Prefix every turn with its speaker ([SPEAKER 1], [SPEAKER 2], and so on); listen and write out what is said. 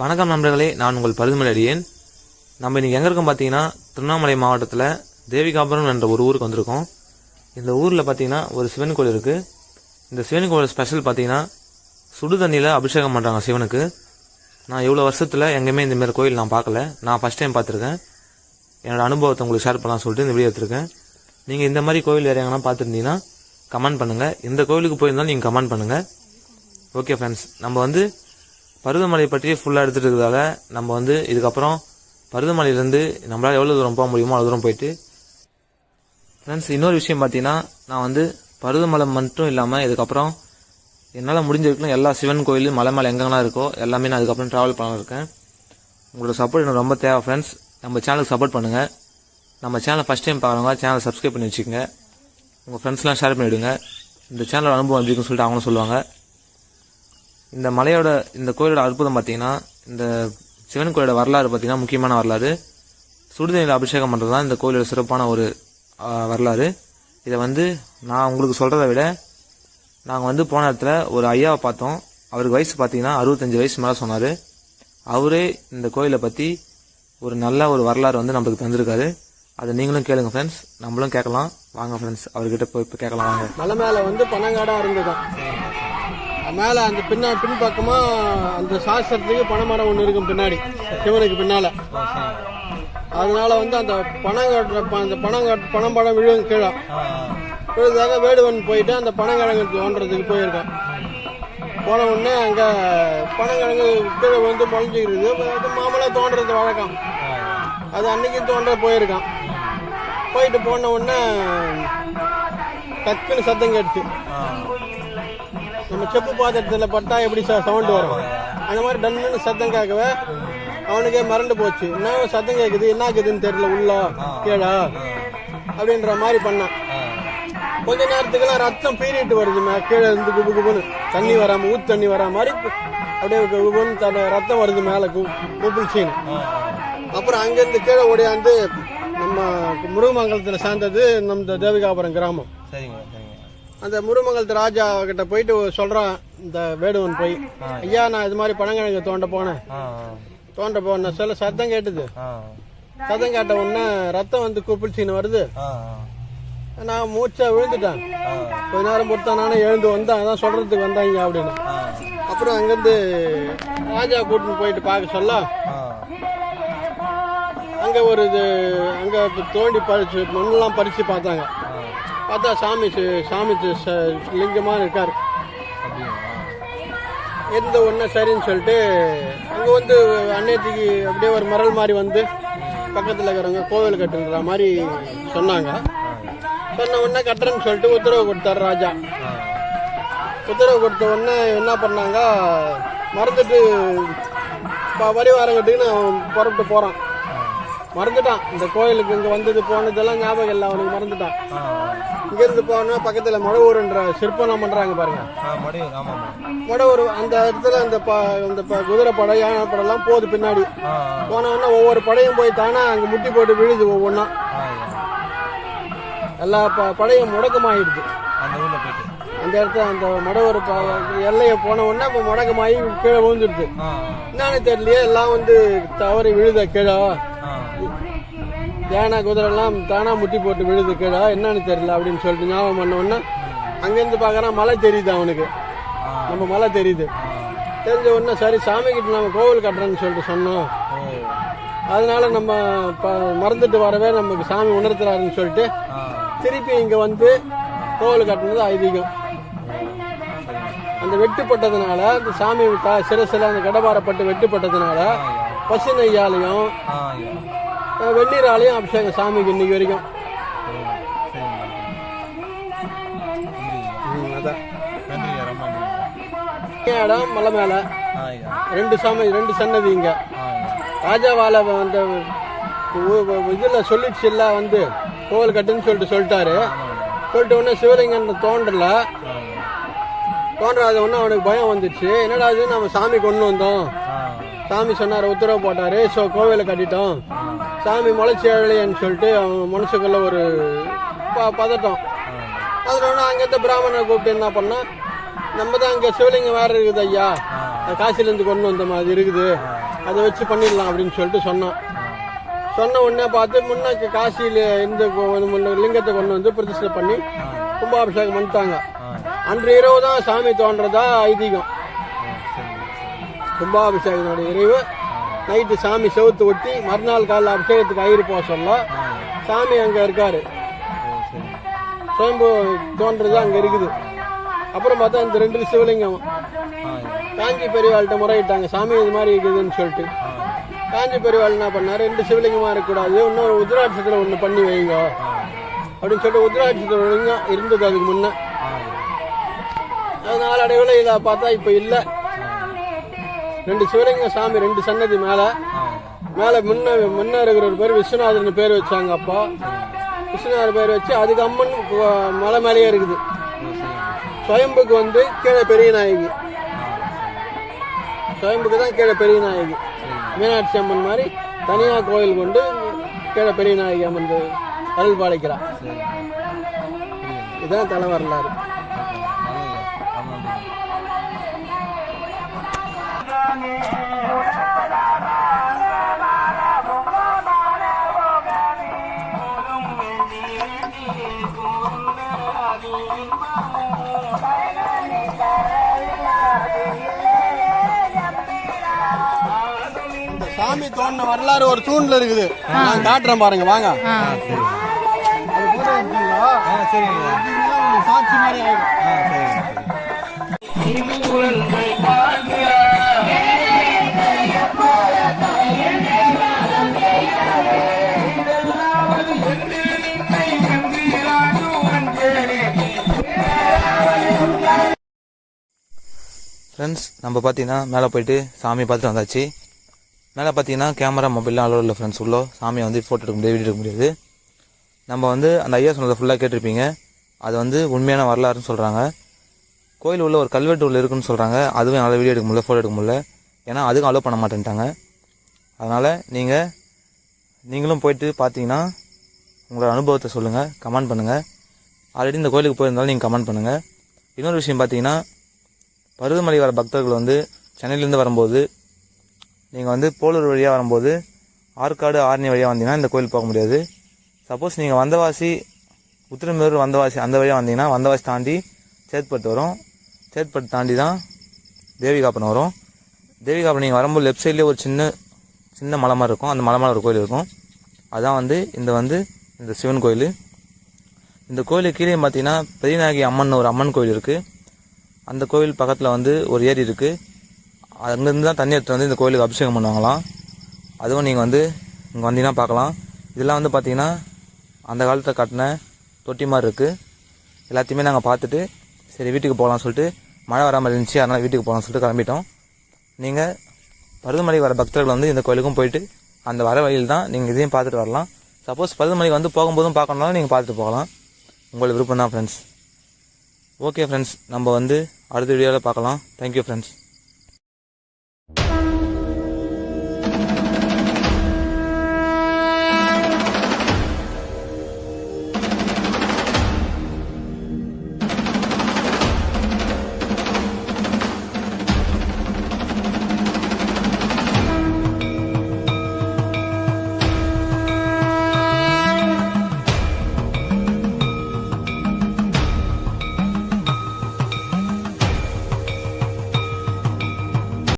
[SPEAKER 1] வணக்கம் நண்பர்களே நான் உங்கள் பருதுமலை அடியேன். நம்ம இன்றைக்கி எங்கே இருக்கோம் பார்த்தீங்கன்னா திருவண்ணாமலை மாவட்டத்தில் தேவிகாபுரம் என்ற ஒரு ஊருக்கு வந்திருக்கோம். இந்த ஊரில் பார்த்தீங்கன்னா ஒரு சிவன் கோயில் இருக்குது இந்த சிவன் கோயில் ஸ்பெஷல் பார்த்தீங்கன்னா சுடு தண்ணியில் அபிஷேகம் பண்ணுறாங்க சிவனுக்கு. நான் இவ்வளோ வருஷத்தில் எங்கேயுமே இந்தமாரி கோயில் நான் பார்க்கல. நான் ஃபஸ்ட் டைம் பார்த்துருக்கேன். என்னோடய அனுபவத்தை உங்களுக்கு ஷேர் பண்ணலாம் சொல்லிட்டு இந்த வீடியோ எடுத்திருக்கேன். நீங்கள் இந்த மாதிரி கோயில் வேறு எங்கன்னா பார்த்துருந்தீங்கன்னா கமெண்ட் பண்ணுங்கள் இந்த கோயிலுக்கு போயிருந்தாலும் நீங்கள் கமெண்ட் பண்ணுங்கள் ஓகே ஃப்ரெண்ட்ஸ் நம்ம வந்து பருவமலை பற்றி ஃபுல்லாக எடுத்துகிட்டு இருக்கிறதால நம்ம வந்து இதுக்கப்புறம் பருவமலையிலேருந்து நம்மளால் எவ்வளோ தூரம் போக முடியுமோ அவ்வளோ தூரம் போயிட்டு ஃப்ரெண்ட்ஸ் இன்னொரு விஷயம் பார்த்தீங்கன்னா நான் வந்து பருவமலை மட்டும் இல்லாமல் இதுக்கப்புறம் என்னால் முடிஞ்சிருக்கணும் எல்லா சிவன் கோயில் மலை மேலே எங்கெங்கெல்லாம் இருக்கோ எல்லாமே நான் அதுக்கப்புறம் ட்ராவல் பண்ண இருக்கேன். உங்களோட சப்போர்ட் எனக்கு ரொம்ப தேவை ஃப்ரெண்ட்ஸ் நம்ம சேனலுக்கு சப்போர்ட் பண்ணுங்கள் நம்ம சேனலை ஃபஸ்ட் டைம் பார்க்குறவங்க சேனலை சப்ஸ்கிரைப் பண்ணி வச்சுக்கோங்க. உங்கள் ஃப்ரெண்ட்ஸ்லாம் ஷேர் பண்ணிவிடுங்க இந்த சேனலோட அனுபவம் எப்படி இருக்குன்னு சொல்லிட்டு அவங்களும் சொல்லுவாங்க. இந்த மலையோட இந்த கோயிலோட அற்புதம் பார்த்தீங்கன்னா இந்த சிவன் கோயிலோட வரலாறு பார்த்தீங்கன்னா முக்கியமான வரலாறு. சுடுதண்ணியில் அபிஷேகம் பண்ணுறது தான் இந்த கோயிலோட சிறப்பான ஒரு வரலாறு. இதை வந்து நான் உங்களுக்கு சொல்கிறத விட நாங்கள் வந்து போன இடத்துல ஒரு ஐயாவை பார்த்தோம். அவருக்கு வயசு பார்த்தீங்கன்னா அறுபத்தஞ்சு வயசு மேலே சொன்னார். அவரே இந்த கோயிலை பற்றி ஒரு நல்ல ஒரு வரலாறு வந்து நம்மளுக்கு தந்திருக்காரு. அதை நீங்களும் கேளுங்க ஃப்ரெண்ட்ஸ் நம்மளும் கேட்கலாம். வாங்க ஃப்ரெண்ட்ஸ் அவர்கிட்ட போய் இப்போ கேட்கலாம் வாங்க.
[SPEAKER 2] மலை மேலே வந்து பனங்காடாக இருந்ததாம் மேல அந்த பின்னா பின்பக்கமா அந்த சாஸ்திரத்துக்கு பனைமரம் ஒன்று இருக்கும் பின்னாடி சிவனுக்கு பின்னால. அதனால வந்து அந்த பனங்காட்டு அந்த பனங்காட்டு பனம்பழம் விழுவும் கீழே. விழுந்ததாக வேடுவன் போயிட்டு அந்த பனங்கிழங்கு தோன்றதுக்கு போயிருக்கான். போன உடனே அங்கே பனங்கிழங்கு கீழே வந்து முளைஞ்சிக்கிறது அது தோன்றது வழக்கம். அது அன்னைக்கு தோன்ற போயிருக்கான். போயிட்டு போன உடனே டக்குன்னு சத்தம் கேட்டுச்சு. நம்ம செப்பு பாத்திரத்தில் பட்டா எப்படி சவுண்ட் வரும்? அந்த மாதிரி டன்னு சத்தம் கேட்கவே அவனுக்கே மறந்து போச்சு. என்ன சத்தம் கேட்குது என்ன ஆக்குதுன்னு தெரியல. உள்ள கேடா அப்படின்ற மாதிரி பண்ணான். கொஞ்ச நேரத்துக்குலாம் ரத்தம் பீறிட்டு வருது மே- கீழே இருந்து குபு குபுன்னு தண்ணி வராம ஊத்து தண்ணி வரா மாதிரி அப்படியே குபுன்னு ரத்தம் வருது மேலே குபிள்ச்சின்னு அப்புறம் அங்கேருந்து கீழே ஓடியாந்து நம்ம முருகமங்கலத்தில் சேர்ந்தது நம்ம தேவிகாபுரம் கிராமம்.
[SPEAKER 1] சரிங்க.
[SPEAKER 2] அந்த முருகமங்கலத்து ராஜா கிட்ட போயிட்டு சொல்றான் இந்த வேடுவன் போய் ஐயா நான் இது மாதிரி பனங்கிழங்கு தோண்ட போனேன். தோண்ட போனேன் சில சத்தம் கேட்டுது. சத்தம் கேட்ட உடனே ரத்தம் வந்து குப்பிள்ச்சின்னு வருது. நான் மூச்சா விழுந்துட்டேன். கொஞ்ச நேரம் பொறுத்தா நானே எழுந்து வந்தேன். அதான் சொல்றதுக்கு வந்தாங்க அப்படின்னு. அப்புறம் அங்கேருந்து ராஜா கூட்டின்னு போயிட்டு பார்க்க சொல்ல அங்க ஒரு இது அங்க தோண்டி பறிச்சு மண்ணெல்லாம் பறிச்சு பார்த்தாங்க. பார்த்தா சாமி சாமி லிங்கமாக ச- எந்த இருக்காரு சரின்னு சொல்லிட்டு அங்கே வந்து அன்னையத்துக்கு அப்படியே ஒரு மரல் மாதிரி வந்து பக்கத்தில் இருக்கிறவங்க கோவில் கட்டுன்ற மாதிரி சொன்னாங்க. சொன்ன உடனே கட்டுறேன்னு சொல்லிட்டு உத்தரவு கொடுத்தாரு ராஜா. உத்தரவு கொடுத்த உடனே என்ன பண்ணாங்க? மறந்துட்டு ப- பரிவாரங்கட்டுக்கு அவன் புறப்பட்டு போகிறான் மறந்துட்டான். இந்த கோயிலுக்கு இங்க வந்தது போனதெல்லாம் ஞாபகம் இல்லை அவனுக்கு மறந்துட்டான். இங்க இருந்து போனா பக்கத்துல மொழவூர்ன்ற சிற்பம் பண்றாங்க பாருங்க. மொடவூர் அந்த இடத்துல அந்த அந்த குதிரை படை யானை படையெல்லாம் போகுது பின்னாடி. போன உடனே ஒவ்வொரு படையும் போய் தானே அங்க முட்டி போட்டு விழுது ஒவ்வொன்றா எல்லா படையும் முடக்கமாயிடுது.
[SPEAKER 1] அந்த
[SPEAKER 2] இடத்துல அந்த மடவூர் எல்லையை போன உடனே இப்போ முடக்கமாயி கீழே விழுந்துருது என்னன்னு தெரியலையே எல்லாம் வந்து தவறி விழுத கீழே? யானை குதிரைலாம் தானாக தானா முட்டி போட்டு விழுது கீழே என்னன்னு தெரியல அப்படின்னு சொல்லிட்டு ஞாபகம் பண்ண உடனே அங்கேருந்து பார்க்கறான் மலை தெரியுது அவனுக்கு. நம்ம மலை தெரியுது. தெரிஞ்ச உடனே சரி சாமி கிட்ட நம்ம கோவில் கட்டுறேன்னு சொல்லிட்டு சொன்னோம். அதனால நம்ம மறந்துட்டு வரவே நமக்கு சாமி உணர்த்துறாருன்னு சொல்லிட்டு திருப்பி இங்க வந்து கோவில் கட்டினது ஐதீகம். அந்த வெட்டுப்பட்டதுனால அந்த சாமி சிறு சிரசில் அந்த கடபாரப்பட்டு வெட்டுப்பட்டதுனால பசு நெய்யாலையும் வெந்நீராலையும் அபிஷேகம் சாமிக்கு இன்னைக்கு வரைக்கும். இடம் மலை மேல. ரெண்டு சாமி ரெண்டு சன்னதி இங்க. ராஜாவால அந்த இதுல சொல்லிடுச்சு இல்ல வந்து கோவில் கட்டுன்னு சொல்லிட்டு சொல்லிட்டாரு. சொல்லிட்ட உடனே சிவலிங்கம் தோன்றல. தோன்றாத உடனே அவனுக்கு பயம் வந்துச்சு. என்னடா இது நம்ம சாமி கொண்டு வந்தோம். சாமி சொன்னார் உத்தரவு போட்டாரு. ஸோ கோவிலை கட்டிட்டோம். சாமி முளைச்சி எழலையேன்னு சொல்லிட்டு அவன் மனசுக்குள்ள ஒரு ப- பதட்டம். அதில் அங்கேருந்து பிராமணரை கூப்பிட்டு என்ன பண்ணா நம்ம தான் அங்கே சிவலிங்கம் வேற இருக்குது ஐயா. காசிலேருந்து கொண்டு வந்த மாதிரி இருக்குது. அதை வச்சு பண்ணிடலாம் அப்படின்னு சொல்லிட்டு சொன்னோம். சொன்ன உடனே பார்த்து முன்ன காசியில் இந்த முன்ன லிங்கத்தை கொண்டு வந்து பிரதிஷ்டை பண்ணி கும்பாபிஷேகம் பண்ணிட்டாங்க. அன்று இரவு தான் சாமி தோன்றதா ஐதீகம். கும்பாபிஷேகத்தினுடைய இரவு நைட்டு சாமி செவுத்து ஒட்டி மறுநாள் காலைல அபிஷேகத்துக்கு ஐயர் போக சொல்ல சாமி அங்கே இருக்காரு. சுயம்பு தோன்றது அங்கே இருக்குது. அப்புறம் பார்த்தா இந்த ரெண்டு சிவலிங்கம். காஞ்சி பெரியவாள்கிட்ட முறையிட்டாங்க. சாமி இது மாதிரி இருக்குதுன்னு சொல்லிட்டு. காஞ்சி பெரியவாள் என்ன பண்ணார்? ரெண்டு சிவலிங்கமாக இருக்கக்கூடாது. இன்னொரு உத்ராட்சத்தில் ஒன்று பண்ணி வைங்க. அப்படின்னு சொல்லிட்டு உத்ராட்சத்தில் ஒழுங்காக இருந்தது அதுக்கு முன்னே. அது நாளடைவில் இதை பார்த்தா இப்போ இல்லை. ரெண்டு சிவலிங்கம் சாமி ரெண்டு சன்னதி மேலே. மேலே முன்ன முன்ன இருக்கிற ஒரு பேர் விஸ்வநாதர்னு பேர் வச்சாங்க அப்பா. விஸ்வநாதர் பேர் வச்சு அதுக்கு அம்மன் மலை மேலேயே இருக்குது. சுயம்புக்கு வந்து கீழே பெரிய நாயகி. சுயம்புக்கு தான் கீழே பெரிய நாயகி. மீனாட்சி அம்மன் மாதிரி தனியாக கோயில் கொண்டு கீழே பெரிய நாயகி அம்மன் அருள் பாலிக்கிறார். இதுதான் தலை வரலாறு சாமி தோண்டின வரலாறு ஒரு தூண்ல இருக்குது. நான் காட்டுறேன் பாருங்க வாங்க. சாட்சி மாதிரி ஆயிடும்.
[SPEAKER 1] ஃப்ரெண்ட்ஸ் நம்ம பார்த்தீங்கன்னா மேலே போயிட்டு சாமி பார்த்துட்டு வந்தாச்சு. மேலே பார்த்தீங்கன்னா கேமரா மொபைல்லாம் அலோட் இல்லை ஃப்ரெண்ட்ஸ் உள்ளோ சாமியை வந்து ஃபோட்டோ எடுக்க முடியாது வீடியோ எடுக்க முடியாது. நம்ம வந்து அந்த ஐயா சொன்னதை ஃபுல்லாக கேட்டிருப்பீங்க. அது வந்து உண்மையான வரலாறுன்னு சொல்கிறாங்க கோயில் உள்ள ஒரு கல்வெட்டு உள்ள இருக்குன்னு சொல்கிறாங்க அதுவும் என்னால் வீடியோ எடுக்க முடியல ஃபோட்டோ எடுக்க முடியல. ஏன்னா அதுக்கும் அலோவ் பண்ண மாட்டேன்ட்டாங்க. அதனால் நீங்கள் நீங்களும் போயிட்டு பார்த்தீங்கன்னா உங்களோட அனுபவத்தை சொல்லுங்கள் கமெண்ட் பண்ணுங்கள் ஆல்ரெடி இந்த கோயிலுக்கு போயிருந்தாலும் நீங்கள் கமெண்ட் பண்ணுங்கள் இன்னொரு விஷயம் பார்த்தீங்கன்னா பருவமலை வர பக்தர்கள் வந்து சென்னையிலேருந்து வரும்போது நீங்கள் வந்து போலூர் வழியாக வரும்போது ஆற்காடு ஆரணி வழியாக வந்தீங்கன்னா இந்த கோயில் போக முடியாது. சப்போஸ் நீங்கள் வந்தவாசி உத்திரமேரூர் வந்தவாசி அந்த வழியாக வந்தீங்கன்னா வந்தவாசி தாண்டி சேத்பட்டு வரும். சேத்பட்டு தாண்டி தான் தேவிகாப்பனம் வரும். தேவிகாப்பனம் நீங்கள் வரும்போது லெஃப்ட் சைட்லேயே ஒரு சின்ன சின்ன மலை மாதிரி இருக்கும். அந்த மலை மேலே ஒரு கோயில் இருக்கும். அதான் வந்து இந்த வந்து இந்த சிவன் கோயில். இந்த கோயிலுக்கு கீழே பார்த்தீங்கன்னா பெரியநாயகி அம்மன் ஒரு அம்மன் கோயில் இருக்குது அந்த கோவில் பக்கத்தில் வந்து ஒரு ஏரி இருக்குது அங்கேருந்து தான் தண்ணி எடுத்துகிட்டு வந்து இந்த கோயிலுக்கு அபிஷேகம் பண்ணுவாங்களாம். அதுவும் நீங்கள் வந்து இங்கே வந்தீங்கன்னா பார்க்கலாம். இதெல்லாம் வந்து பார்த்தீங்கன்னா அந்த காலத்தில் கட்டின தொட்டி மாதிரி இருக்குது எல்லாத்தையுமே நாங்கள் பார்த்துட்டு சரி வீட்டுக்கு போகலாம்னு சொல்லிட்டு மழை வராமல் இருந்துச்சு அதனால் வீட்டுக்கு போகலாம்னு சொல்லிட்டு கிளம்பிட்டோம். நீங்கள் பருவமலை வர பக்தர்கள் வந்து இந்த கோயிலுக்கும் போயிட்டு அந்த வர வழியில் தான் நீங்கள் இதையும் பார்த்துட்டு வரலாம். சப்போஸ் பருவமலைக்கு வந்து போகும்போதும் பார்க்கணுனாலும் நீங்கள் பார்த்துட்டு போகலாம். உங்களுக்கு விருப்பம் தான் ஃப்ரெண்ட்ஸ் ஓகே ஃப்ரெண்ட்ஸ் நம்ம வந்து அடுத்த வீடியோவில் பார்க்கலாம். Thank you friends